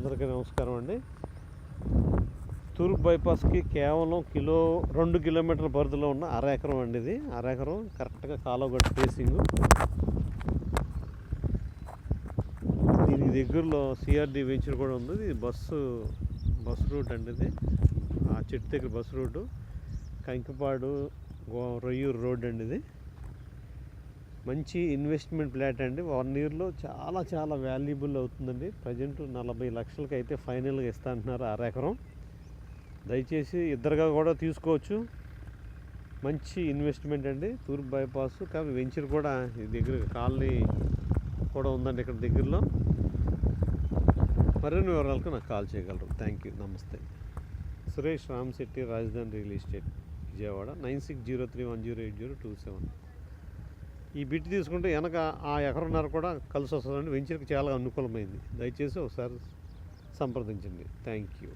అందరికీ నమస్కారం అండి. తూర్పు బైపాస్కి కేవలం కిలో రెండు కిలోమీటర్ల పరిధిలో ఉన్న అర ఎకరం అండి ఇది. అర ఎకరం కరెక్ట్గా కాలువగట్టు ఫేసింగ్. దీనికి దగ్గరలో సిఆర్డి వెంచర్ కూడా ఉంది. ఇది బస్సు బస్సు రూట్ అండి ఇది. ఆ చెట్టు దగ్గర bus route. Kankipadu go Royyuru road అండి ఇది. మంచి ఇన్వెస్ట్మెంట్ ప్లాట్ అండి. వన్ ఇయర్లో చాలా చాలా వాల్యుబుల్ అవుతుందండి. ప్రజెంట్ నలభై లక్షలకి అయితే ఫైనల్గా ఇస్తా అంటున్నారు అర ఎకరం. దయచేసి ఇద్దరుగా కూడా తీసుకోవచ్చు. మంచి ఇన్వెస్ట్మెంట్ అండి. తూర్పు బైపాస్ కానీ వెంచర్ కూడా దగ్గర కాలనీ కూడా ఉందండి ఇక్కడ దగ్గరలో. మరిన్ని వివరాలకు నాకు కాల్ చేయగలరు. Thank you. నమస్తే. Suresh Ramshetty Rajadhani real estate Vijayawada. Nine six zero three one zero eight zero two seven. ఈ బిట్ తీసుకుంటే వెనక ఆ ఎకరన్నర కూడా కలిసి వస్తుందండి వెంచర్కి చాలా అనుకూలమైంది. దయచేసి ఒకసారి సంప్రదించండి. Thank you.